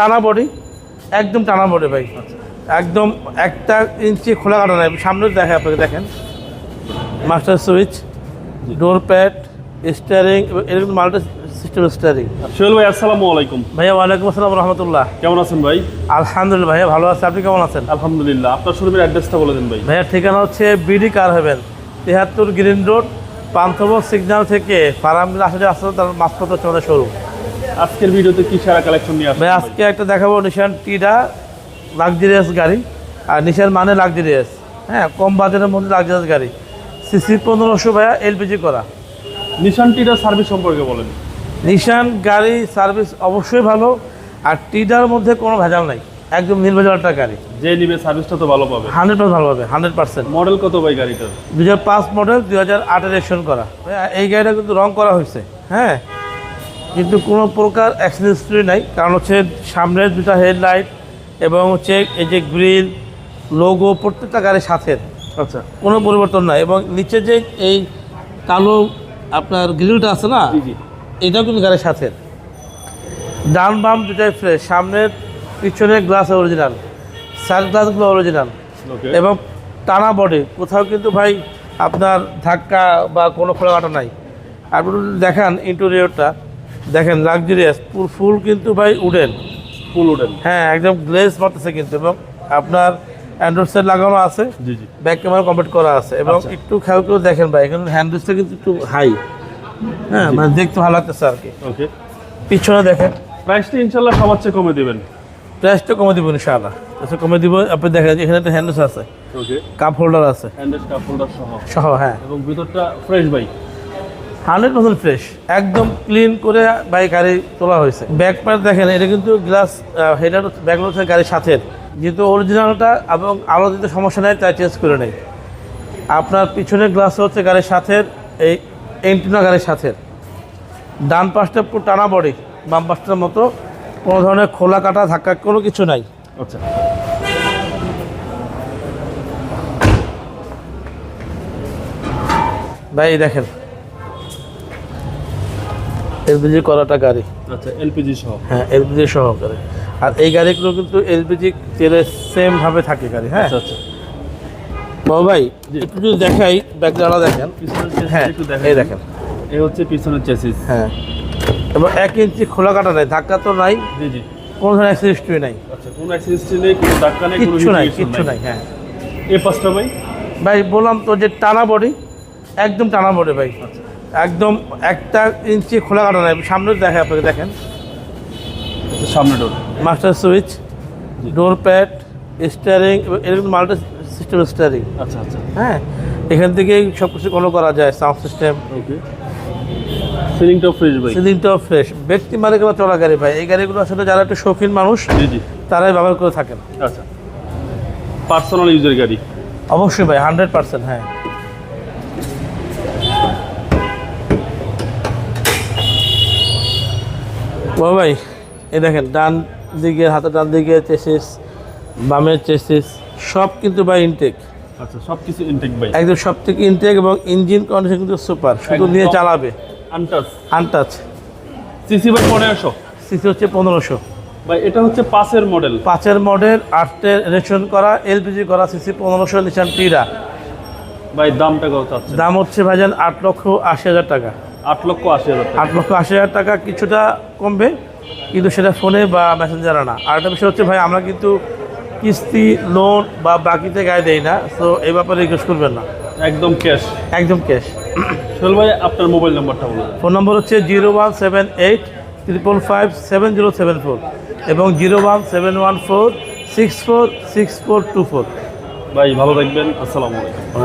টানা বডি একদম টানা বডি ভাই। একদম একটা ইঞ্চি খোলা কাটা নাই। সামনে দেখে আপনাকে দেখেন। Master switch door pad steering এরকম মাল্টি সিস্টেম স্টিয়ারিং সোহেল ভাই আসসালামু আলাইকুম। ভাইয়া ওয়ালাইকুম আসসালাম রহমতুল্লাহ। কেমন আছেন ভাই? আলহামদুলিল্লাহ ভাইয়া ভালো আছে। আপনি কেমন আছেন? আলহামদুলিল্লাহ। আপনার শোরুমের অ্যাড্রেসটা বলে দিন ভাই। ভাইয়ার ঠিকানা হচ্ছে বিডি কার হেভেন তেহাত্তর গ্রিন রোড পান্থব সিগন্যাল থেকে ফারামগুলো আসলে আসলে তার মাঝপত্র চলে শুরু আজকের ভিডিওতে কি সারা কালেকশন নিয়ে ভাই? আজকে একটা দেখাবো নিশান টিডা লাক্সারিয়াস গাড়ি। আর নিশান মানে লাক্সারিয়াস হ্যাঁ কম বাজেটের মধ্যে লাক্সারিয়াস গাড়ি। সিসি পনেরোশো ভাইয়া এলপিজি করা। নিশান টিটার সার্ভিস সম্পর্কে বলেন। নিশান গাড়ি সার্ভিস অবশ্যই ভালো। আর টিডার মধ্যে কোনো ভেজাল নাই। একদম নির্ভেজাল একটা গাড়ি। যে নিবে সার্ভিসটা তো ভালো পাবে। হান্ড্রেড পার্সেন্ট ভালো পাবে হান্ড্রেড পার্সেন্ট। মডেল কত ভাই গাড়িটার? দু হাজার পাঁচ মডেল দুই হাজার আটের করা। এই গাড়িটা কিন্তু রং করা হয়েছে। হ্যাঁ কিন্তু কোনো প্রকার অ্যাক্সিডেন্ট নাই। কারণ হচ্ছে সামনের দুটা হেডলাইট এবং হচ্ছে এই যে গ্রিল লোগো প্রত্যেকটা গাড়ির সাথে। আচ্ছা। কোনো পরিবর্তন নাই এবং নিচে যে এই কালো আপনার গ্রিলটা আছে না এটাও কিন্তু গাড়ির সাথে। ডান বাম দুটাই ফ্রেশ সামনের পিছনের গ্লাস অরিজিনাল সাইড গ্লাসগুলো অরিজিনাল এবং টানা বডি কোথাও কিন্তু ভাই আপনার ধাক্কা বা কোনো খোলাঘাটা নাই। আপনি দেখান ইন্টেরিয়রটা দেখেন লাক্সারিয়াস ফুল ফুল কিন্তু ভাই উডেন ফুল উডেন হ্যাঁ একদম গ্লেজ মারতেছে কিন্তু এবং আপনার অ্যান্ড্রয়েড সেট লাগানো আছে। জি জি। ব্যাক ক্যামেরা কমপ্লিট করা আছে এবং আচ্ছা। একটু খেয়াল করে দেখেন ভাই এখানে হ্যান্ডেলসটা কিন্তু একটু হাই হ্যাঁ মানে দেখতে ভালো লাগতেছে আর কি। ওকে পিছনে দেখেন। প্রাইসটা ইনশাল্লাহ সবার চেয়ে কমে দেবেন। প্রাইসটা কমে দিব ইনশাআল্লাহ। আচ্ছা কমে দিব আপনি দেখেন এখানে একটা হ্যান্ডেলস আছে। ওকে কাপ হোল্ডার আছে। হ্যান্ডেল কাপ হোল্ডার সহ। সহ হ্যাঁ। এবং ভিতরটা ফ্রেশ ভাই। Hundred percent fresh. একদম ক্লিন করে বাইক গাড়ি তোলা হয়েছে। ব্যাক পার্ট দেখেন এটা কিন্তু গ্লাস হেডার ব্যাগগুলো হচ্ছে গাড়ির সাথে। যেহেতু অরিজিনালটা এবং আলো দিতে সমস্যা নেই তাই চেঞ্জ করে নেই। আপনার পিছনের গ্লাস হচ্ছে গাড়ির সাথে এই এন্টিনা গাড়ির সাথে। ডান পাশটা পুরো টানা বডি বাম পাশটার মতো। কোনো ধরনের খোলা কাটা ধাক্কা কোনো কিছু নাই। আচ্ছা। ভাই দেখেন এলপিজি করাটা গাড়ি। আচ্ছা এলপিজি সহ। হ্যাঁ এলপিজি সহকারে। আর এই গাড়িগুলো কিন্তু এলপিজি তেলে সেম ভাবে থাকে গাড়ি হ্যাঁ? আচ্ছা আচ্ছা। বাবু ভাই একটু যদি দেখাই ব্যাকগ্রাউন্ডটা দেখেন। পিছনের চেসিস হ্যাঁ একটু এই দেখেন। এই হচ্ছে পিছনের চেসিস হ্যাঁ। এবং এক ইঞ্চি খোলা কাটা নাই ধাক্কা তো নাই। জি জি। কোনো ধরনের অ্যাক্সিডেন্টই নাই। আচ্ছা কোনো অ্যাক্সিডেন্ট নেই কোনো ধাক্কা নেই কোনো কিচ্ছু নাই কিচ্ছু নাই। হ্যাঁ। এই পাঁচটা ভাই? ভাই বললাম তো যে টানা বডি একদম টানা বডি ভাই। একদম একটা ইঞ্চি খোলা কাটা নাই। সামনে দেখে আপনাকে দেখেন। সামনে door master switch door pad steering এরকম মাল্টি সিস্টেম স্টারিং আচ্ছা আচ্ছা। হ্যাঁ এখান থেকেই সব কিছু কোনো করা যায় সাউন্ড সিস্টেম ওকে সিলিংটাও ফ্রেশ ভাই। সিলিংটাও ফ্রেশ ব্যক্তি মালিকানা চলা গাড়ি ভাই এই গাড়িগুলো আসলে যারা একটু শৌখিন মানুষ তারাই ব্যবহার করে থাকেন। আচ্ছা। পার্সোনাল ইউজের গাড়ি। অবশ্যই ভাই হান্ড্রেড পার্সেন্ট হ্যাঁ। ও ভাই এই দেখেন ডান দিকে হাতে ডান দিকে চেসিস বামের চেসিস সব কিন্তু ভাই ইনটেক আচ্ছা সব কিছু ইনটেক ভাই। একদম সব থেকে ইনটেক এবং ইঞ্জিন কন্ডিশন কিন্তু সুপার শুধু নিয়ে চালাবে। আনটাচ আনটাচ সিসি ভাই পনেরোশো সিসি হচ্ছে পনেরোশো। ভাই এটা হচ্ছে পাঁচের মডেল পাঁচের মডেল আটের রেশন করা এলপিজি করা সিসি পনেরোশো নিশান টিরা ভাই দামটা কত দাম হচ্ছে ভাইজান আট লক্ষ আশি হাজার টাকা। আট লক্ষ আশি হাজার আট লক্ষ আশি হাজার টাকা কিছুটা কমবে কিন্তু সেটা ফোনে বা মেসেঞ্জারে না। আর একটা বিষয় হচ্ছে ভাই আমরা কিন্তু কিস্তি লোন বা বাকিতে গায়ে দেই না তো এই ব্যাপারে রিকোয়েস্ট করবেন না। একদম ক্যাশ একদম ক্যাশ সোহেল ভাই আপনার মোবাইল নাম্বারটা বলুন। ফোন নম্বর হচ্ছে zero one seven eight triple five seven zero seven four এবং zero one seven one four six four six four two four. ভাই ভালো থাকবেন। আসসালামু আলাইকুম।